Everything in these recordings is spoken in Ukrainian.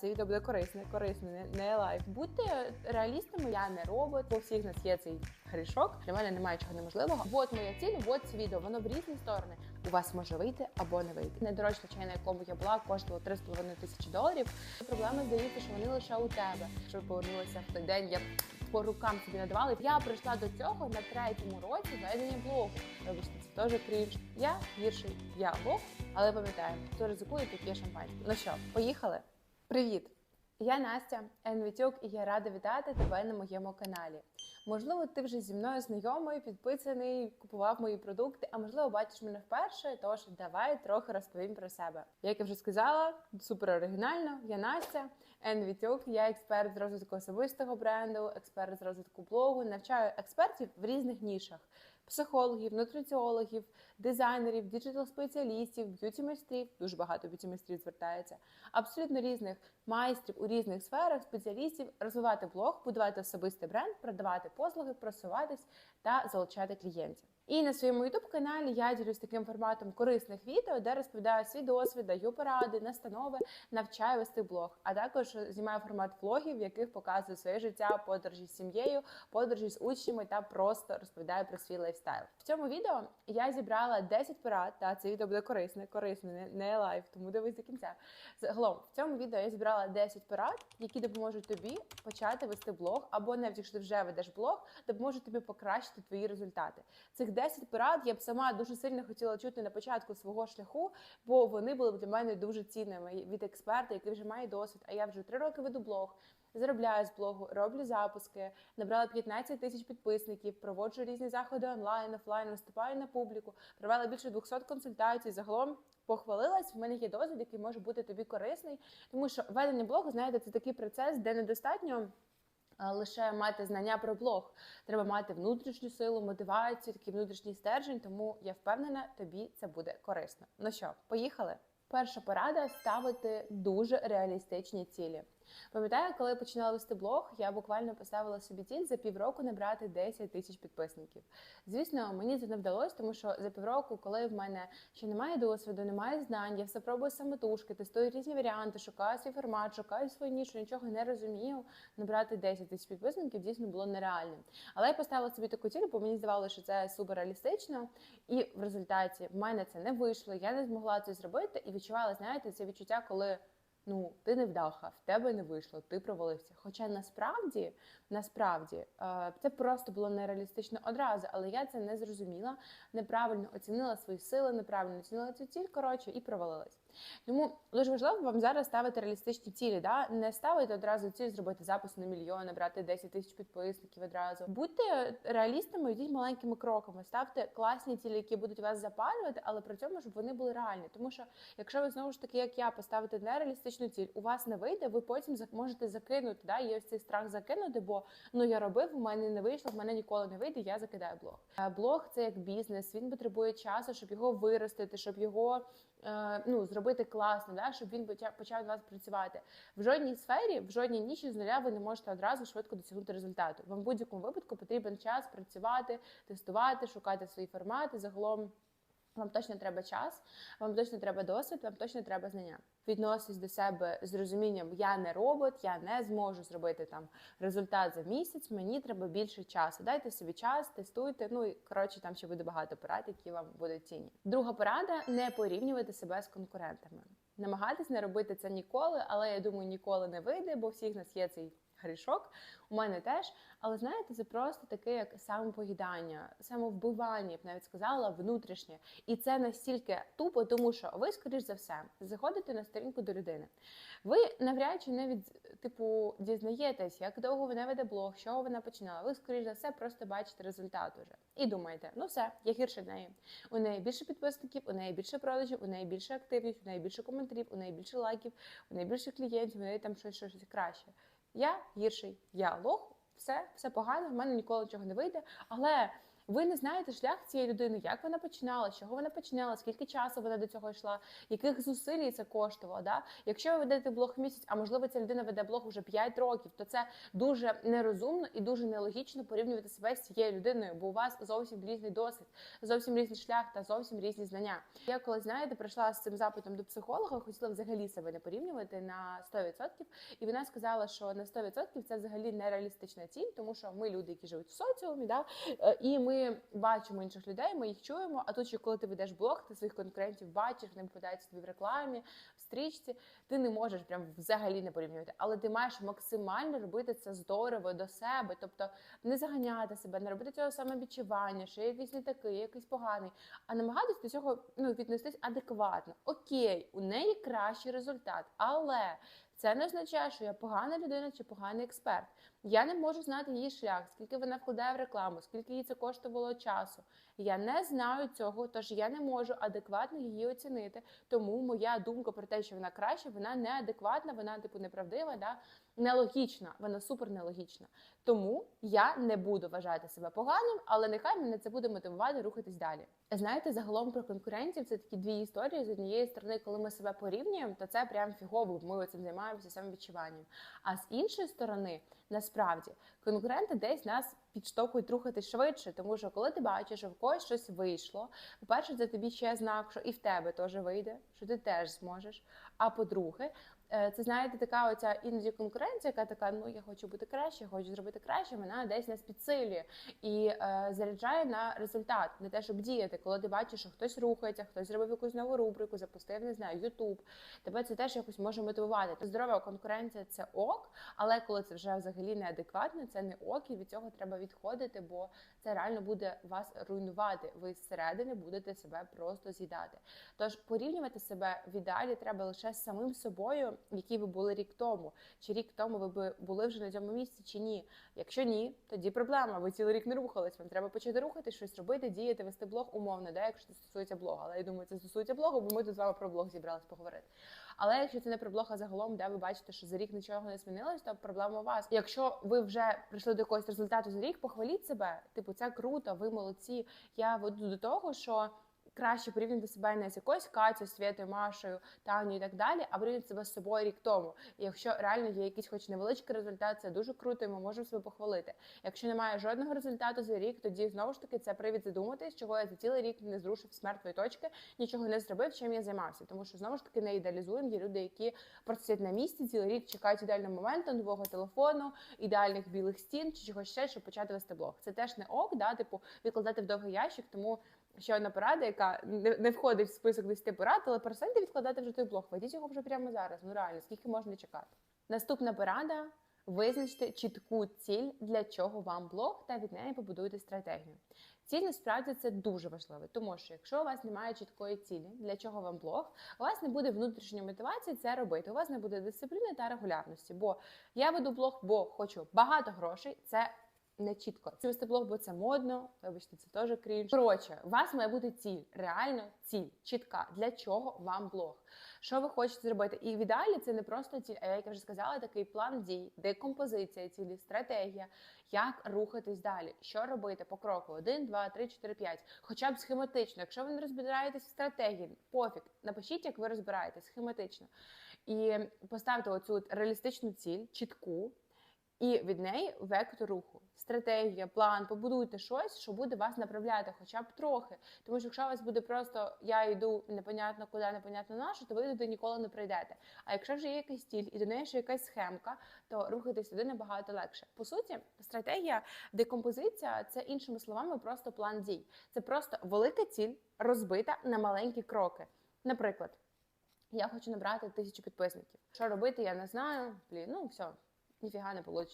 Це відео буде корисне, корисне, не, лайф. Будьте реалістами, я не робот. По всіх нас є цей грішок. Для мене немає чого неможливого. От моя ціль, от це відео. Воно в різні сторони. У вас може вийти або не вийти. Найдорожча чай, на якому я була, коштувала 3,5 тисячі доларів. Проблема здається, що вони лише у тебе. Щоб повернулася в той день, я по рукам собі надавали. Я прийшла до цього на третьому році ведення блогу. Вибачте, це теж крінж. Я гірший, я Бог, але пам'ятаємо, хто ризикує, п'є шампанське. Ну що, поїхали? Привіт! Я Настя Енвітюк, і я рада вітати тебе на моєму каналі. Можливо, ти вже зі мною знайомий, підписаний, купував мої продукти, а можливо, бачиш мене вперше. Тож давай трохи розповім про себе. Як я вже сказала, супер оригінально. Я Настя Енвітюк, я експерт з розвитку особистого бренду, експерт з розвитку блогу, навчаю експертів в різних нішах. Психологів, нутриціологів, дизайнерів, діджитал-спеціалістів, б'юті-майстрів, дуже багато б'юті-майстрів звертається, абсолютно різних майстрів у різних сферах, спеціалістів, розвивати блог, будувати особистий бренд, продавати послуги, просуватись та залучати клієнтів. І на своєму youtube каналі я ділюсь таким форматом корисних відео, де розповідаю свій досвід, даю поради, настанови, навчаю вести блог. А також знімаю формат влогів, в яких показую своє життя, подорожі з сім'єю, подорожі з учнями та просто розповідаю про свій лайфстайл. В цьому відео я зібрала 10 порад. Та це відео буде корисне, корисне, не, лайф, тому дивись до кінця. Загалом в цьому відео я зібрала 10 порад, які допоможуть тобі почати вести блог, або навіть якщо ти вже ведеш блог, допоможуть тобі покращити твої результати. Цих 10 порад я б сама дуже сильно хотіла чути на початку свого шляху, бо вони були б для мене дуже цінними від експерта, який вже має досвід. А я вже три роки веду блог. Заробляю з блогу, роблю запуски, набрала 15 тисяч підписників, проводжу різні заходи онлайн, офлайн, виступаю на публіку, провела більше 200 консультацій. Загалом похвалилась. В мене є досвід, який може бути тобі корисний, тому що ведення блогу, знаєте, це такий процес, де недостатньо. А, Лише мати знання про блог, треба мати внутрішню силу, мотивацію, такий внутрішній стержень. Тому я впевнена, тобі це буде корисно. Ну що, поїхали? Перша порада ставити дуже реалістичні цілі. Пам'ятаю, коли я починала вести блог, я буквально поставила собі ціль за півроку набрати 10 тисяч підписників. Звісно, мені це не вдалося, тому що за півроку, коли в мене ще немає досвіду, немає знань, я все пробую самотужки, тестую різні варіанти, шукаю свій формат, шукаю свою нішу, нічого не розумію. Набрати 10 тисяч підписників дійсно було нереальним. Але я поставила собі таку ціль, бо мені здавалося, що це супер реалістично, і в результаті в мене це не вийшло. Я не змогла це зробити і відчувала, знаєте, це відчуття, коли. Ну, ти не вдаха, в тебе не вийшло, ти провалився. Хоча насправді, насправді, е, це просто було нереалістично одразу, але я це не зрозуміла, неправильно оцінила свої сили, неправильно оцінила цю ціль, коротше, і провалилась. Тому дуже важливо вам зараз ставити реалістичні цілі, да? не ставити одразу ціль зробити запис на мільйон, набрати 10 тисяч підписників одразу. Будьте реалістами, йдіть маленькими кроками, ставте класні цілі, які будуть вас запалювати, але при цьому щоб вони були реальні. Тому що якщо ви знову ж таки, як я, поставите нереалістичну ціль, у вас не вийде, ви потім можете закинути. Да? Є ось цей страх закинути, бо ну я робив, у мене не вийшло, в мене ніколи не вийде. Я закидаю блог. Е, Блог це як бізнес. Він потребує часу, щоб його виростити, щоб його ну зробити класно, да? щоб він почав у вас працювати. В жодній сфері, в жодній ніші з нуля ви не можете одразу швидко досягнути результату. Вам в будь-якому випадку потрібен час працювати, тестувати, шукати свої формати. Загалом вам точно треба час, вам точно треба досвід, вам точно треба знання. Відносись до себе з розумінням, я не робот, я не зможу зробити там результат за місяць. Мені треба більше часу. Дайте собі час, тестуйте. Ну і коротше, там ще буде багато порад, які вам будуть цінні. Друга порада не порівнювати себе з конкурентами. Намагатись не робити це ніколи, але я думаю, ніколи не вийде, бо всіх нас є цей грішок. У мене теж. Але знаєте, це просто таке, як самопоїдання, самовбивання, я б навіть сказала, внутрішнє. І це настільки тупо, тому що ви, скоріш за все, заходите на сторінку до людини. Ви навряд чи не від типу дізнаєтесь, як довго вона веде блог, чого вона починала. Ви, скоріш за все, просто бачите результат уже. І думаєте, ну все, я гірше неї. У неї більше підписників, у неї більше продажів, у неї більше активність, у неї більше коментарів, у неї більше лайків, у неї більше клієнтів, у неї там щось, щось краще. Я гірший, я лох, все, все погано, в мене ніколи нічого не вийде. Але ви не знаєте шлях цієї людини, як вона починала, чого вона починала, скільки часу вона до цього йшла, яких зусиль це коштувало. Да? Якщо ви ведете блог місяць, а можливо ця людина веде блог уже 5 років, то це дуже нерозумно і дуже нелогічно порівнювати себе з цією людиною, бо у вас зовсім різний досвід, зовсім різний шлях та зовсім різні знання. Я коли знаєте, прийшла з цим запитом до психолога, хотіла взагалі себе не порівнювати на 100%, і вона сказала, що на 100% це взагалі нереалістична ціль, тому що ми люди, які живуть в соціумі, да, е, і ми бачимо інших людей, ми їх чуємо. А тут, ще коли ти ведеш блог, ти своїх конкурентів бачиш, вони попадаються тобі в рекламі, в стрічці. Ти не можеш прям взагалі не порівнювати, але ти маєш максимально робити це здорово до себе, тобто не заганяти себе, не робити цього самовідчування, що я якийсь не такий, якийсь поганий, а намагатися до цього ну, віднестись адекватно. Окей, у неї кращий результат, але це не означає, що я погана людина чи поганий експерт. Я не можу знати її шлях, скільки вона вкладає в рекламу, скільки їй це коштувало часу. Я не знаю цього, тож я не можу адекватно її оцінити. Тому моя думка про те, що вона краще, вона неадекватна, вона типу неправдива, да? Нелогічна, вона супер нелогічна. Тому я не буду вважати себе поганим, але нехай мене це буде мотивувати рухатись далі. Знаєте, загалом про конкурентів це такі дві історії. З однієї сторони, коли ми себе порівнюємо, то це прям фігово. Ми цим займаємося самовідчуванням. А з іншої сторони, насправді конкуренти десь нас підштовхують рухатись швидше, тому що коли ти бачиш, що в когось щось вийшло, по-перше, це тобі ще знак, що і в тебе теж вийде, що ти теж зможеш. А по-друге, це знаєте, така оця іноді конкуренція, яка така, ну я хочу бути краще, хочу зробити краще. Вона десь нас підсилює і е, заряджає на результат, не те, щоб діяти. Коли ти бачиш, що хтось рухається, хтось зробив якусь нову рубрику, запустив, не знаю, Ютуб. Тебе це теж якось може мотивувати. Здорова конкуренція це ок, але коли це вже взагалі неадекватно, це не ок, і від цього треба відходити, бо це реально буде вас руйнувати. Ви зсередини будете себе просто з'їдати. Тож порівнювати себе в ідеалі треба лише з самим собою, який ви були рік тому. Чи рік тому ви би були вже на цьому місці, чи ні? Якщо ні, тоді проблема. Ви цілий рік не рухались. Вам треба почати рухати, щось робити, діяти, вести блог умовно, да, якщо це стосується блога. Але я думаю, це стосується блогу, бо ми тут з вами про блог зібрались поговорити. Але якщо це не про блог, загалом, де ви бачите, що за рік нічого не змінилось, то проблема у вас. Якщо ви вже прийшли до якогось результату за рік, похваліть себе. Типу, це круто, ви молодці. Я веду до того, що. Краще порівняти себе не з якоюсь Катю, Святою, Машою, Таню і так далі, а порівняти себе з собою рік тому. І якщо реально є якийсь хоч невеличкий результат, це дуже круто, і ми можемо себе похвалити. Якщо немає жодного результату за рік, тоді знову ж таки це привід задуматись, чого я за цілий рік не зрушив з мертвої точки, нічого не зробив, чим я займався. Тому що знову ж таки не ідеалізуємо. Є люди, які просто на місці, цілий рік чекають ідеального моменту, нового телефону, ідеальних білих стін чи чогось ще, щоб почати вести блог. Це теж не ок, да, типу відкладати в довгий ящик, тому. Ще одна порада, яка не, не входить в список 10 порад, але перестаньте відкладати вже той блог. Ведіть його вже прямо зараз. Ну реально, скільки можна чекати. Наступна порада: визначте чітку ціль, для чого вам блог, та від неї побудуйте стратегію. Ціль насправді це дуже важливо, тому що якщо у вас немає чіткої цілі, для чого вам блог, у вас не буде внутрішньої мотивації це робити. У вас не буде дисципліни та регулярності. Бо я веду блог, бо хочу багато грошей. Це не чітко. Це вести блог, бо це модно. Вибачте, це теж крінж. Коротше, у вас має бути ціль, реально ціль, чітка. Для чого вам блог? Що ви хочете зробити? І в ідеалі це не просто ціль, а як я вже сказала, такий план дій, декомпозиція цілі, стратегія, як рухатись далі, що робити по кроку: 1, 2, 3, 4, 5. Хоча б схематично. Якщо ви не розбираєтесь в стратегії, пофіг, напишіть, як ви розбираєтесь схематично. І поставте оцю реалістичну ціль, чітку. І від неї вектор руху, стратегія, план, побудуйте щось, що буде вас направляти, хоча б трохи. Тому що якщо у вас буде просто я йду непонятно куди, непонятно на що, то ви туди ніколи не прийдете. А якщо вже є якийсь стіль і до неї ще якась схемка, то рухатись туди набагато легше. По суті, стратегія, декомпозиція це іншими словами просто план дій. Це просто велика ціль, розбита на маленькі кроки. Наприклад, я хочу набрати тисячу підписників. Що робити, я не знаю. Блін, ну все ніфіга не вийде.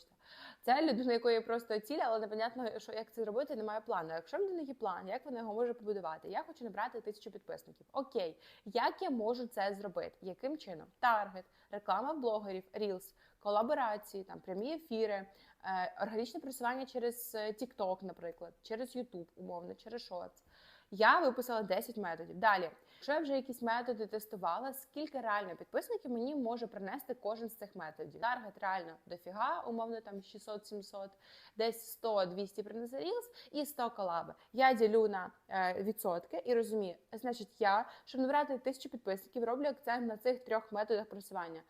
Це людина, якої є просто ціль, але непонятно, що як це зробити, немає плану. Якщо в людини є план, як вона його може побудувати? Я хочу набрати тисячу підписників. Окей, як я можу це зробити? Яким чином? Таргет, реклама блогерів, рілс, колаборації, там прямі ефіри, е, органічне просування через TikTok, наприклад, через YouTube, умовно, через Shorts. Я виписала 10 методів. Далі, я вже якісь методи тестувала, скільки реально підписників мені може принести кожен з цих методів? Таргет реально дофіга, умовно там 600-700, десь 100-200 принесе Reels і 100 колаби. Я ділю на е, відсотки і розумію, значить, я, щоб набрати тисячу підписників, роблю акцент на цих трьох методах просування.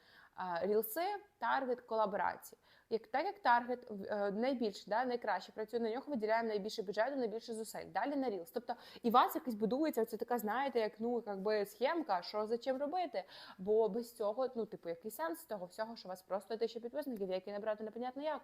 Рілси, таргет, колаборації. Як так як таргет е, найбільше, да, найкраще працює на нього, виділяємо найбільше бюджету, найбільше зусиль. Далі на Reels. Тобто і вас якось будується оце така, знаєте, як ну якби схемка, що за чим робити. Бо без цього, ну типу, який сенс того всього, що у вас просто тисяча підписників, які набрати непонятно як.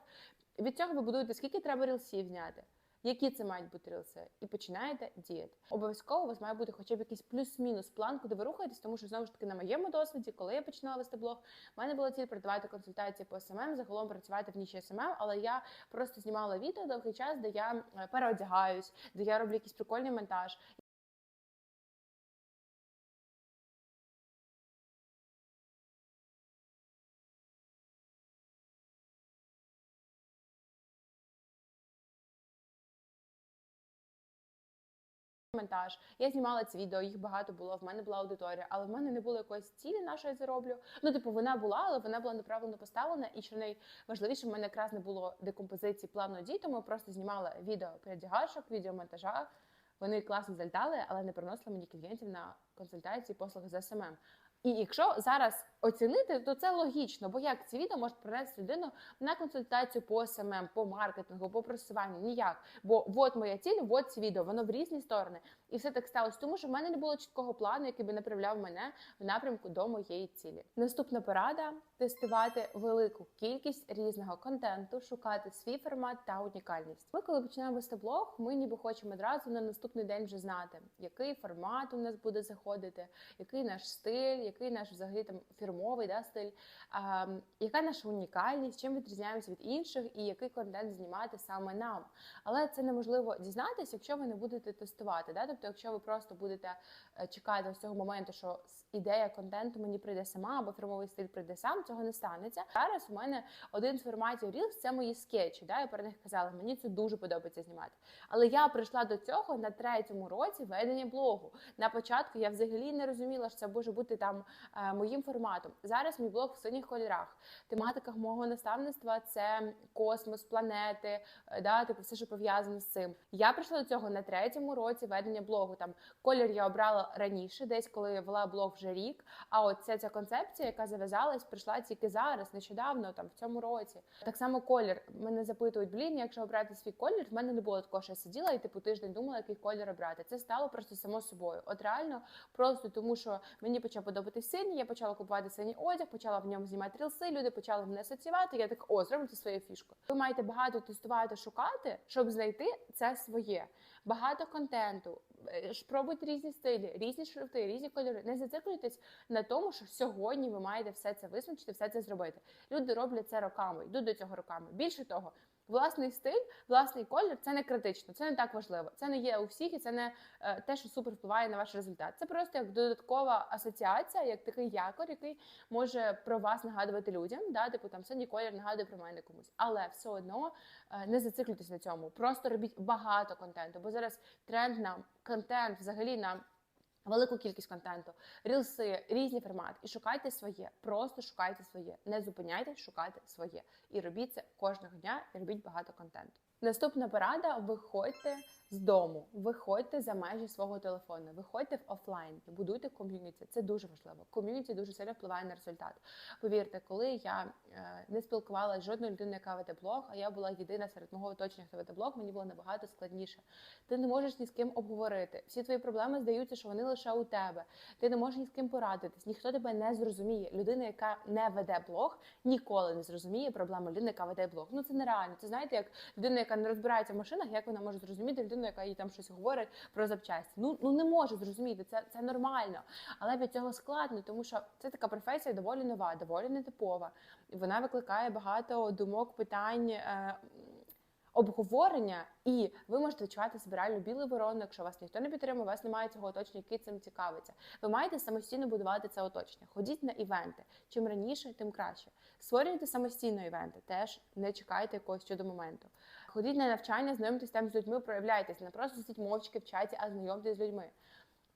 Від цього ви будуєте, скільки треба рілсів зняти. Які це мають бути рілси, і починаєте діяти. Обов'язково у вас має бути хоча б якийсь плюс-мінус план, куди ви рухаєтесь, тому що знову ж таки на моєму досвіді, коли я починала вести блог, в мене була ціль продавати консультації по СММ, загалом працювати в ніші СММ, але я просто знімала відео довгий час, де я е, переодягаюсь, де я роблю якийсь прикольний монтаж. Монтаж. Я знімала ці відео, їх багато було. В мене була аудиторія, але в мене не було якоїсь цілі, на що я зароблю. Ну, типу, вона була, але вона була неправильно поставлена. І що найважливіше, в мене якраз не було декомпозиції плану дій, тому я просто знімала відео передягашок, відео монтажа. Вони класно залітали, але не приносили мені клієнтів на консультації, послуги з СММ. І якщо зараз оцінити, то це логічно, бо як ці відео можуть принести людину на консультацію по СММ, по маркетингу, по просуванню? Ніяк. Бо от моя ціль, от ці відео, воно в різні сторони. І все так сталося, тому що в мене не було чіткого плану, який би направляв мене в напрямку до моєї цілі. Наступна порада тестувати велику кількість різного контенту, шукати свій формат та унікальність. Ми, коли починаємо вести блог, ми ніби хочемо одразу на наступний день вже знати, який формат у нас буде заходити, який наш стиль, який наш взагалі там фірмовий да, стиль, а, яка наша унікальність, чим відрізняємося від інших, і який контент знімати саме нам. Але це неможливо дізнатися, якщо ви не будете тестувати. Да? Тобто, якщо ви просто будете е, чекати з цього моменту, що ідея контенту мені прийде сама, або фірмовий стиль прийде сам, цього не станеться. Зараз у мене один з форматів Reels – це мої скетчі. Да? Я про них казала, мені це дуже подобається знімати. Але я прийшла до цього на третьому році ведення блогу. На початку я взагалі не розуміла, що це може бути там е, моїм форматом. Зараз мій блог в синіх кольорах. Тематика мого наставництва це космос, планети, е, да, типу все, що пов'язане з цим. Я прийшла до цього на третьому році ведення блогу. Там колір я обрала раніше, десь коли я вела блог вже рік. А от ця, ця концепція, яка зав'язалась, прийшла тільки зараз, нещодавно, там в цьому році. Так само колір. Мене запитують, блін, якщо обрати свій колір, в мене не було такого, що я сиділа і типу тиждень думала, який колір обрати. Це стало просто само собою. От реально, просто тому, що мені почав подобатись синій, я почала купувати синій одяг, почала в ньому знімати рілси, люди почали мене асоціювати. Я так, о, зроблю це своєю фішкою. Ви маєте багато тестувати, шукати, щоб знайти це своє. Багато контенту, е, пробуйте різні стилі, різні шрифти, різні кольори. Не зациклюйтесь на тому, що сьогодні ви маєте все це визначити, все це зробити. Люди роблять це роками, йдуть до цього роками. Більше того, власний стиль, власний колір це не критично, це не так важливо. Це не є у всіх, і це не е, те, що супер впливає на ваш результат. Це просто як додаткова асоціація, як такий якор, який може про вас нагадувати людям. Да, типу там синій колір нагадує про мене комусь, але все одно е, не зациклюйтесь на цьому. Просто робіть багато контенту, бо зараз тренд на контент, взагалі на Велику кількість контенту, рілси, різні формати. І шукайте своє. Просто шукайте своє. Не зупиняйтесь, шукайте своє. І робіть це кожного дня, і робіть багато контенту. Наступна порада: виходьте з дому, виходьте за межі свого телефону, виходьте в офлайн, будуйте ком'юніті. Це дуже важливо. Ком'юніті дуже сильно впливає на результат. Повірте, коли я е, не спілкувалася з жодною людиною, яка веде блог, а я була єдина серед мого оточення, хто веде блог, мені було набагато складніше. Ти не можеш ні з ким обговорити. Всі твої проблеми здаються, що вони лише у тебе. Ти не можеш ні з ким порадитись, ніхто тебе не зрозуміє. Людина, яка не веде блог, ніколи не зрозуміє проблему людини, яка веде блог. Ну це нереально. Це знаєте, як людина, яка не розбирається в машинах, як вона може зрозуміти людину, яка їй там щось говорить про запчасті. Ну ну не може зрозуміти, це це нормально. Але від цього складно, тому що це така професія доволі нова, доволі нетипова. Вона викликає багато думок, питань. Е, обговорення, і ви можете відчувати себе реально білою вороною, якщо вас ніхто не підтримує, у вас немає цього оточення, який цим цікавиться. Ви маєте самостійно будувати це оточення. Ходіть на івенти. Чим раніше, тим краще. Створюйте самостійно івенти, теж не чекайте якогось чудо моменту. Ходіть на навчання, знайомтесь там з людьми, проявляйтесь. Не просто сидіть мовчки в чаті, а знайомтесь з людьми.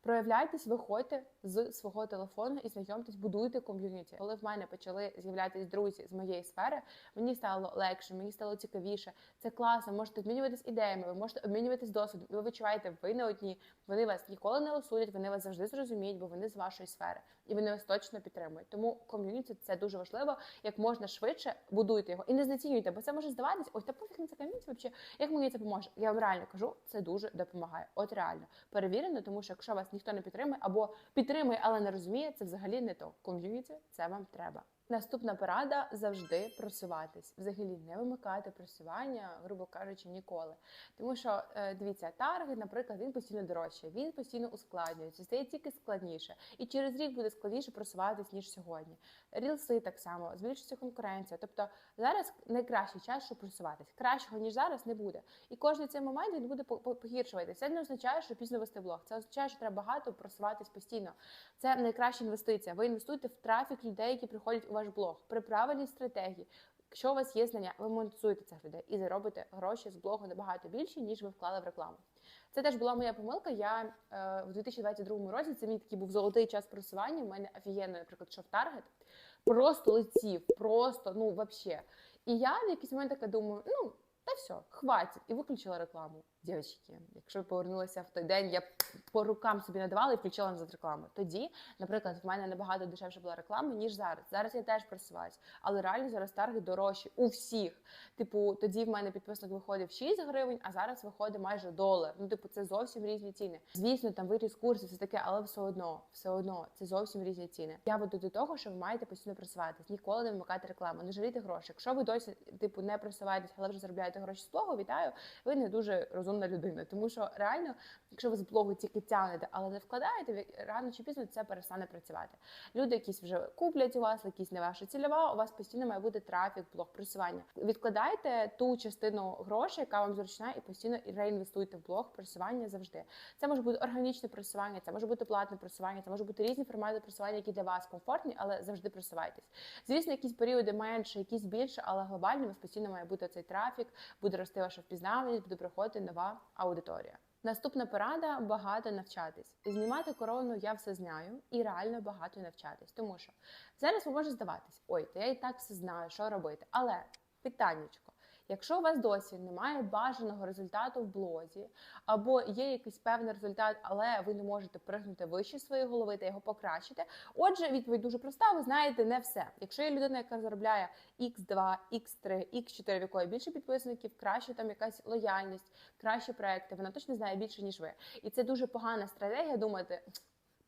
Проявляйтесь, виходьте з свого телефону і знайомтесь, будуйте ком'юніті. Коли в мене почали з'являтися друзі з моєї сфери, мені стало легше, мені стало цікавіше. Це класно. Можете обмінюватись ідеями, ви можете обмінюватись досвідом. Ви відчуваєте, ви не одні. Вони вас ніколи не осудять, вони вас завжди зрозуміють, бо вони з вашої сфери, і вони вас точно підтримують. Тому ком'юніті це дуже важливо. Як можна швидше будуйте його і не знецінюйте, бо це може здаватись. Ось та пофіг на це ком'юніті. Взагалі, як мені це поможе? Я вам реально кажу, це дуже допомагає. От реально перевірено, тому що якщо вас ніхто не підтримує або підтримує, але не розуміє, це взагалі не то. Ком'юніті це вам треба. Наступна порада завжди просуватись. Взагалі не вимикати просування, грубо кажучи, ніколи. Тому що е, дивіться, таргет, наприклад, він постійно дорожче, він постійно ускладнюється, стає тільки складніше. І через рік буде складніше просуватись ніж сьогодні. Рілси так само збільшується конкуренція. Тобто зараз найкращий час, щоб просуватись. Кращого ніж зараз не буде. І кожен цей момент він буде по- по- погіршуватися. Це не означає, що пізно вести блог. Це означає, що треба багато просуватись постійно. Це найкраща інвестиція. Ви інвестуєте в трафік людей, які приходять у ваш блог при правильній стратегії. Якщо у вас є знання, ви монетизуєте цих людей і заробите гроші з блогу набагато більше, ніж ви вклали в рекламу. Це теж була моя помилка. Я е, в 2022 році це мій такий був золотий час просування. У мене офігенно, наприклад, шов таргет. Просто летів, просто ну вообще. І я в якийсь момент така думаю, ну та все, хватить, і виключила рекламу. Дівчатки, якщо ви повернулися в той день, я по рукам собі надавала і включила назад рекламу. Тоді, наприклад, в мене набагато дешевше була реклама, ніж зараз. Зараз я теж просуваюсь, але реально зараз тарги дорожчі у всіх. Типу, тоді в мене підписник виходив 6 гривень, а зараз виходить майже долар. Ну, типу, це зовсім різні ціни. Звісно, там виріс курс і все таке, але все одно, все одно, це зовсім різні ціни. Я веду до того, що ви маєте постійно просуватись, ніколи не вмикати рекламу, не жалійте гроші. Якщо ви досі типу не просуваєтесь, але вже заробляєте гроші з блогу, вітаю, ви не дуже розумна людина. Тому що реально, якщо ви з блогу тільки тягнете, але не вкладаєте, рано чи пізно це перестане працювати. Люди якісь вже куплять у вас, якісь не ваша цільова. У вас постійно має бути трафік, блог просування. Відкладайте ту частину грошей, яка вам зручна, і постійно реінвестуйте в блог просування завжди. Це може бути органічне просування, це може бути платне просування, це може бути різні формати просування, які для вас комфортні, але завжди просувайтесь. Звісно, якісь періоди менше, якісь більше, але глобально у вас постійно має бути цей трафік, буде рости ваша впізнаваність, буде приходити нова аудиторія. Наступна порада багато навчатись. Знімати корону я все знаю і реально багато навчатись. Тому що зараз ви можете здаватись, ой, то я і так все знаю, що робити. Але питаннячко. Якщо у вас досі немає бажаного результату в блозі, або є якийсь певний результат, але ви не можете пригнути вище своєї голови та його покращити. Отже, відповідь дуже проста. Ви знаєте не все. Якщо є людина, яка заробляє X2, X3, X4, в якої більше підписників, краще там якась лояльність, кращі проекти, вона точно знає більше ніж ви. І це дуже погана стратегія думати,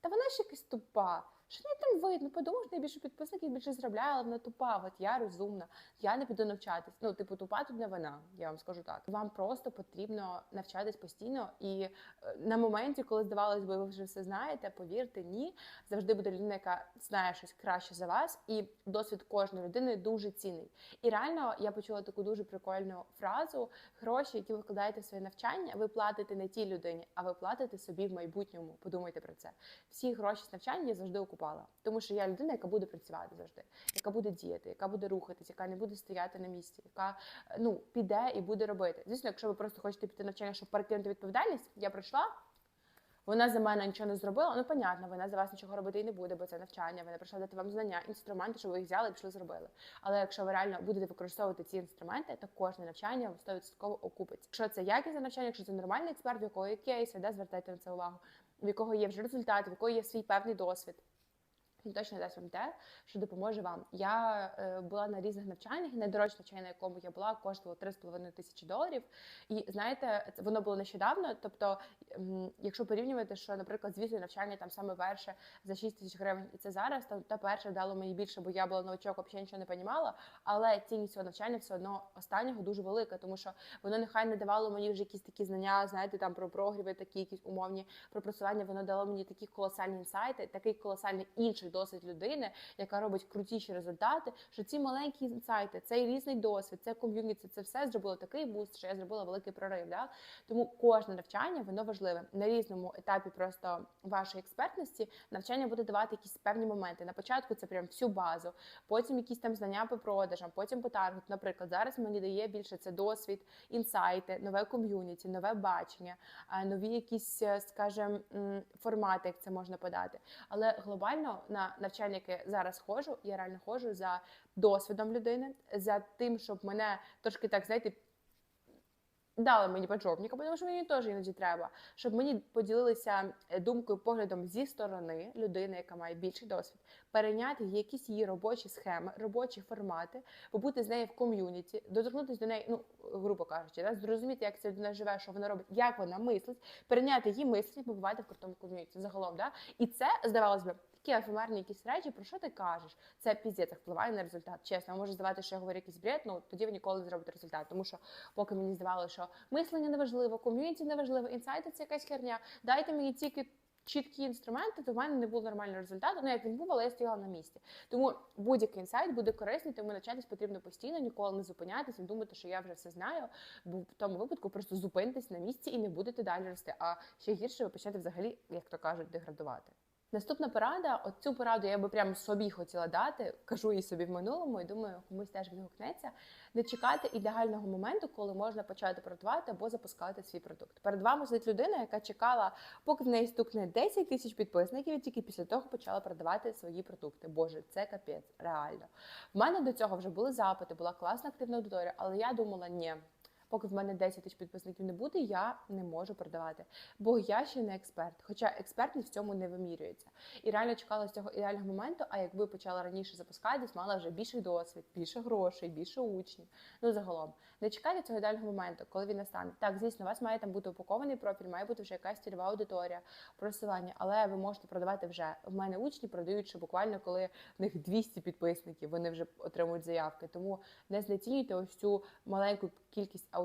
та вона ж якась тупа. Що не там видно? Подумав, що найбільше підписників більше заробляє, але вона тупа. От я розумна, я не піду навчатись. Ну, типу, тупа тут не вона, я вам скажу так. Вам просто потрібно навчатись постійно. І е, на моменті, коли здавалось би, ви вже все знаєте, повірте, ні. Завжди буде людина, яка знає щось краще за вас, і досвід кожної людини дуже цінний. І реально я почула таку дуже прикольну фразу: гроші, які ви вкладаєте в своє навчання, ви платите не тій людині, а ви платите собі в майбутньому. Подумайте про це. Всі гроші з навчання я завжди окупала. Тому що я людина, яка буде працювати завжди, яка буде діяти, яка буде рухатись, яка не буде стояти на місці, яка е, ну піде і буде робити. Звісно, якщо ви просто хочете піти навчання, щоб перекинути відповідальність, я прийшла. Вона за мене нічого не зробила. Ну, понятно, вона за вас нічого робити і не буде, бо це навчання. Вона прийшла дати вам знання, інструменти, щоб ви їх взяли і пішли зробили. Але якщо ви реально будете використовувати ці інструменти, то кожне навчання 100% окупиться. Якщо це якісне навчання, якщо це нормальний експерт, в якого є кейси, де звертайте на це увагу, в якого є вже результат, в якого є свій певний досвід. Він точно дасть вам те, що допоможе вам. Я е, була на різних навчаннях, і найдорожче навчання, на якому я була, коштувало 3,5 тисячі доларів. І знаєте, це воно було нещодавно. Тобто, м, якщо порівнювати, що, наприклад, звісно, навчання там саме перше за 6 тисяч гривень, і це зараз, то та перше дало мені більше, бо я була новачок, взагалі нічого не понімала. Але цінність цього навчання все одно останнього дуже велика, тому що воно нехай не давало мені вже якісь такі знання, знаєте, там про прогріви, такі якісь умовні про просування. Воно дало мені такі колосальні інсайти, такий колосальний інший більший досвід людини, яка робить крутіші результати. Що ці маленькі інсайти, цей різний досвід, це ком'юніті, це все зробило такий буст, що я зробила великий прорив. Да? Тому кожне навчання воно важливе на різному етапі просто вашої експертності. Навчання буде давати якісь певні моменти. На початку це прям всю базу, потім якісь там знання по продажам, потім по таргету. Наприклад, зараз мені дає більше це досвід, інсайти, нове ком'юніті, нове бачення, нові якісь, е, скажімо, формати, як це можна подати. Але глобально на навчання, яке зараз ходжу, я реально ходжу за досвідом людини, за тим, щоб мене трошки так знаєте. Дали мені поджопника, тому що мені теж іноді треба, щоб мені поділилися е, думкою, поглядом зі сторони людини, яка має більший досвід, перейняти якісь її робочі схеми, робочі формати, побути з нею в ком'юніті, доторкнутися до неї, ну грубо кажучи, да, зрозуміти, як ця людина живе, що вона робить, як вона мислить, перейняти її мислі, побувати в крутому ком'юніті загалом. Да? І це здавалось би. Такі ефемерні якісь речі, про що ти кажеш? Це піздець впливає на результат. Чесно, може здавати, що я говорю якийсь бред, ну тоді ви ніколи не зробите результат. Тому що поки мені здавалося, що мислення не важливо, ком'юніті не важливо, інсайти це якась херня. Дайте мені тільки чіткі інструменти, то в мене не було нормального результату. Ну як він був, але я стояла на місці. Тому будь-який інсайт буде корисний, тому навчатись потрібно постійно, ніколи не зупинятись, не думати, що я вже все знаю. Бо в тому випадку просто зупинитесь на місці і не будете далі рости. А ще гірше ви почнете взагалі, як то кажуть, деградувати. Наступна порада, от цю пораду я би прямо собі хотіла дати, кажу її собі в минулому, і думаю, комусь теж відгукнеться. Не чекати ідеального моменту, коли можна почати продавати або запускати свій продукт. Перед вами сидить людина, яка чекала, поки в неї стукне 10 тисяч підписників, і тільки після того почала продавати свої продукти. Боже, це капець, реально. В мене до цього вже були запити, була класна активна аудиторія, але я думала, ні. Поки в мене 10 тисяч підписників не буде, я не можу продавати, бо я ще не експерт. Хоча експертність в цьому не вимірюється. І реально чекала з цього ідеального моменту. А якби почала раніше запускатись, мала вже більший досвід, більше грошей, більше учнів. Ну загалом не чекайте цього ідеального моменту, коли він настане. Так, звісно, у вас має там бути упакований профіль, має бути вже якась цільова аудиторія, просування, але ви можете продавати вже. В мене учні продають ще буквально, коли в них 200 підписників, вони вже отримують заявки. Тому не знецінюйте ось цю маленьку кількість аудиторії,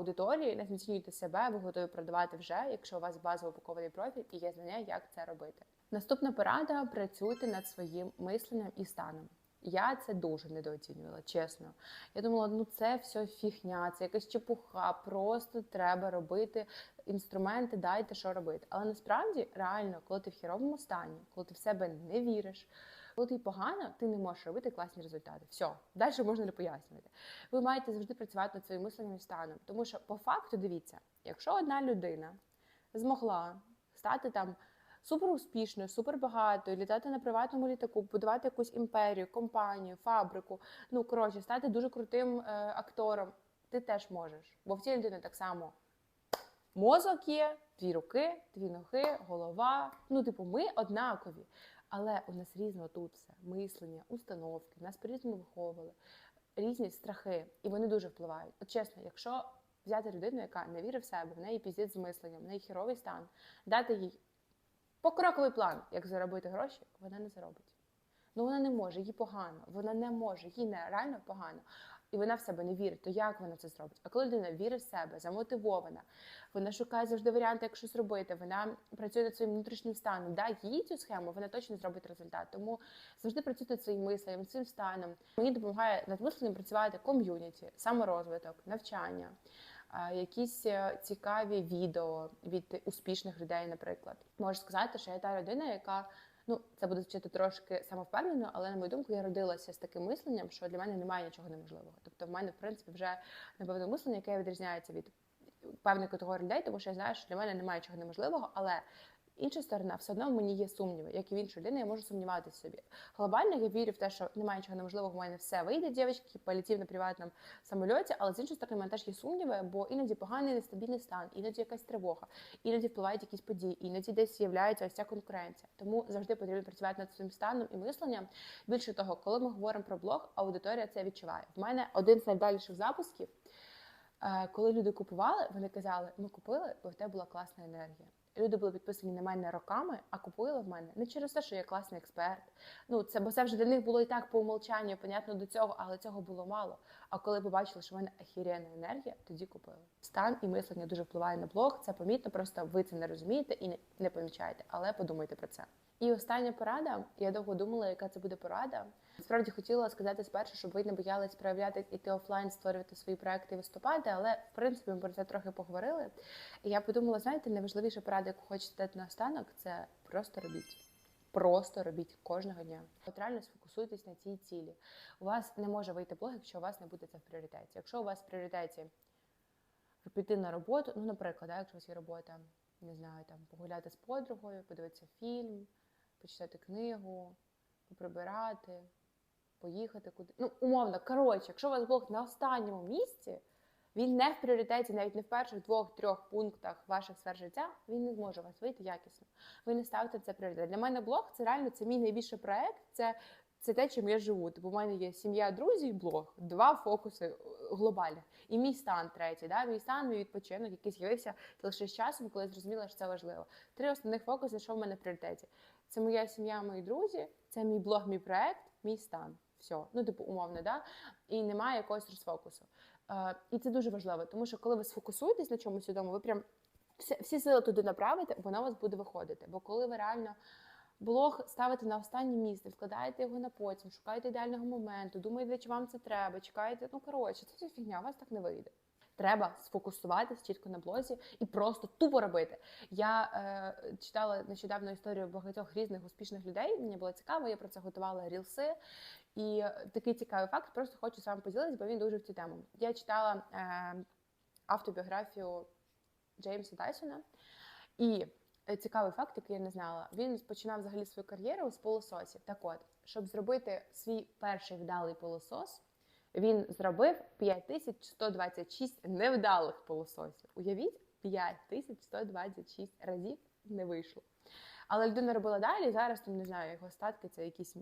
не знецінюйте себе, ви готові продавати вже, якщо у вас базово упакований профіль і є знання, як це робити. Наступна порада: працюйте над своїм мисленням і станом. Я це дуже недооцінювала, чесно. Я думала, ну це все фігня, це якась чепуха, просто треба робити інструменти, дайте що робити. Але насправді реально, коли ти в хіровому стані, коли ти в себе не віриш. Коли ти погано, ти не можеш робити класні результати. Все, далі можна не пояснювати. Ви маєте завжди працювати над своїм мисленням і станом. Тому що, по факту, дивіться, якщо одна людина змогла стати там супер успішною, супер багатою, літати на приватному літаку, будувати якусь імперію, компанію, фабрику, ну коротше, стати дуже крутим е, актором, ти теж можеш. Бо в цій людини так само мозок є, дві руки, дві ноги, голова. Ну, типу, ми однакові. Але у нас різно тут все мислення, установки, нас по-різному виховували, різні страхи, і вони дуже впливають. От чесно, якщо взяти людину, яка не вірить в себе, в неї піздець з мисленням, в неї хіровий стан, дати їй покроковий план, як заробити гроші, вона не заробить. Ну вона не може, їй погано, вона не може, їй не реально погано. І вона в себе не вірить, то як вона це зробить? А коли людина вірить в себе, замотивована, вона шукає завжди варіанти, як щось робити, вона працює над своїм внутрішнім станом. Дай їй цю схему, вона точно зробить результат. Тому завжди працюйте над своїм мисленням, своїм станом. Мені допомагає над мисленням працювати ком'юніті, саморозвиток, навчання. Якісь е, цікаві відео від успішних людей, наприклад, можу сказати, що я та людина, яка Ну, це буде звучати трошки самовпевнено, але на мою думку, я родилася з таким мисленням, що для мене немає нічого неможливого. Тобто, в мене, в принципі, вже напевно мислення, яке відрізняється від певної категорії людей, тому що я знаю, що для мене немає чого неможливого, але інша сторона, все одно в мені є сумніви, як і в іншої людини, я можу сумніватися собі. Глобально я вірю в те, що немає нічого неможливого, в мене все вийде, дівчатки, полетів на приватному самольоті, але з іншої сторони, в мене теж є сумніви, бо іноді поганий нестабільний стан, іноді якась тривога, іноді впливають якісь події, іноді десь з'являється ось ця конкуренція. Тому завжди потрібно працювати над своїм станом і мисленням. Більше того, коли ми говоримо про блог, аудиторія це відчуває. В мене один з найдальших запусків. Е, Коли люди купували, вони казали: ми купили, бо в тебе була класна енергія. Люди були підписані на мене роками, а купували в мене не через те, що я класний експерт. Ну це бо це вже для них було і так по умолчанню, понятно до цього, але цього було мало. А коли побачили, що в мене ахірена енергія, тоді купили. Стан і мислення дуже впливає на блог. Це помітно, просто ви це не розумієте і не, помічаєте, але подумайте про це. І остання порада. Я довго думала, яка це буде порада. Справді хотіла сказати спершу, щоб ви не боялись проявляти іти офлайн, створювати свої проекти і виступати, але в принципі ми про це трохи поговорили. І я подумала, знаєте, найважливіша порада, яку хочете дати на останок, це просто робіть. Просто робіть кожного дня. От реально сфокусуйтесь на цій цілі. У вас не може вийти блог, якщо у вас не буде це в пріоритеті. Якщо у вас в пріоритеті піти на роботу, ну, наприклад, да, якщо у вас є робота, не знаю, там погуляти з подругою, подивитися фільм, почитати книгу, поприбирати, поїхати куди. Ну, умовно, коротше, якщо у вас блог на останньому місці, він не в пріоритеті, навіть не в перших двох-трьох пунктах ваших сфер життя, він не зможе у вас вийти якісно. Ви не ставите це пріоритет. Для мене блог це реально це мій найбільший проект. Це це те, чим я живу. Типу, у мене є сім'я, друзі і блог, два фокуси е, глобальних. І мій стан третій. Да? Мій стан, мій відпочинок, який з'явився лише з часом, коли я зрозуміла, що це важливо. Три основних фокуси, що в мене в пріоритеті. Це моя сім'я, мої друзі, це мій блог, мій проект, мій стан. Все. Ну, типу, умовно, да? і немає якогось розфокусу. Е, і це дуже важливо, тому що коли ви сфокусуєтесь на чомусь відомо, ви прям всі, всі сили туди направите, воно у вас буде виходити. Бо коли ви реально блог ставите на останнє місце, вкладаєте його на потім, шукаєте ідеального моменту, думаєте, чи вам це треба, чекаєте, ну коротше, це все фігня, у вас так не вийде. Треба сфокусуватись чітко на блозі і просто тупо робити. Я е, читала нещодавно історію багатьох різних успішних людей. Мені було цікаво, я про це готувала рілси. І такий цікавий факт, просто хочу з вами поділитися, бо він дуже в цю тему. Я читала е, автобіографію Джеймса Дайсона, і цікавий факт, який я не знала. Він починав взагалі свою кар'єру з пилососів. Так от, щоб зробити свій перший вдалий пилосос, він зробив 5126 невдалих пилососів. Уявіть, 5126 разів не вийшло. Але людина робила далі, зараз там не знаю, його статки це якісь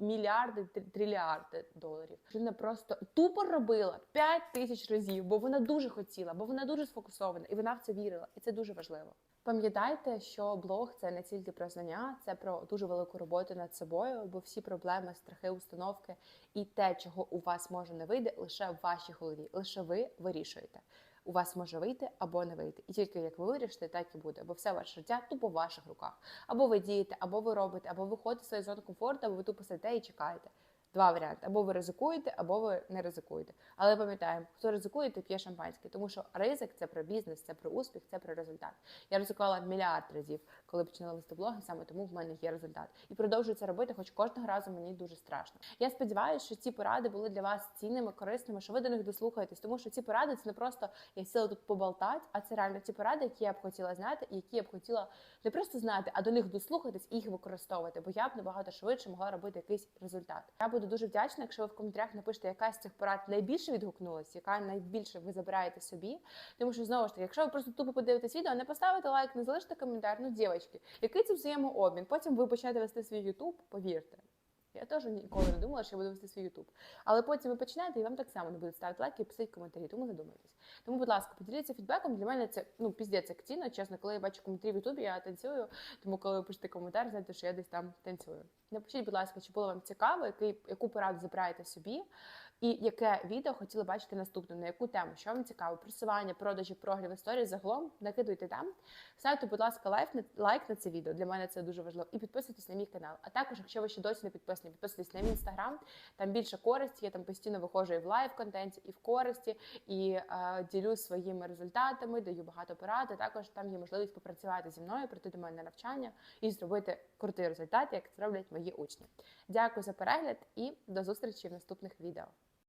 мільярди, триліарди доларів. Людина просто тупо робила 5 тисяч разів, бо вона дуже хотіла, бо вона дуже сфокусована, і вона в це вірила. І це дуже важливо. Пам'ятайте, що блог це не тільки про знання, це про дуже велику роботу над собою, бо всі проблеми, страхи, установки і те, чого у вас може не вийде, лише в вашій голові. Лише ви вирішуєте. У вас може вийти або не вийти. І тільки як ви вирішите, так і буде. Бо все ваше життя тупо в ваших руках. Або ви дієте, або ви робите, або ви ходите в свою комфорту, або ви тупо сидите і чекаєте. Два варіанти: або ви ризикуєте, або ви не ризикуєте. Але пам'ятаємо, хто ризикує, то п'є шампанське, тому що ризик це про бізнес, це про успіх, це про результат. Я ризикувала мільярд разів, коли починала вести блоги, саме тому в мене є результат. І продовжую це робити, хоч кожного разу мені дуже страшно. Я сподіваюся, що ці поради були для вас цінними, корисними, що ви до них дослухаєтесь, тому що ці поради це не просто я сіла тут поболтати, а це реально ті поради, які я б хотіла знати, і які я б хотіла не просто знати, а до них дослухатись і їх використовувати, бо я б набагато швидше могла робити якийсь результат. Я буду дуже вдячна, якщо ви в коментарях напишете, яка з цих порад найбільше відгукнулась, яка найбільше ви забираєте собі. Тому що знову ж таки, якщо ви просто тупо подивитесь відео, не поставите лайк, не залишите коментар, ну дівчатки, який це взаємообмін? Потім ви почнете вести свій Ютуб, повірте. Я теж ніколи не думала, що я буду вести свій Ютуб. Але потім ви починаєте, і вам так само не будуть ставити лайки і писати коментарі, тому задумайтесь. Тому, будь ласка, поділіться фідбеком. Для мене це ну піздець активно, чесно, коли я бачу коментарі в Ютубі, я танцюю. Тому коли ви пишете коментар, знаєте, що я десь там танцюю. Напишіть, будь ласка, чи було вам цікаво, який, яку пораду забираєте собі, і яке відео хотіли бачити наступним, на яку тему, що вам цікаво, просування, продажі, прогрів історії загалом накидуйте там. Ставте, будь ласка, лайк на лайк на це відео. Для мене це дуже важливо. І підписуйтесь на мій канал. А також, якщо ви ще досі не підписані, підписуйтесь на мій інстаграм. Там більше користі. Я там постійно виходжу і в лайв контенті, і в користі, і е, ділюсь своїми результатами, даю багато порад. Також там є можливість попрацювати зі мною, прийти до мене на навчання і зробити крутий результат, як це роблять мої учні. Дякую за перегляд і до зустрічі в наступних відео.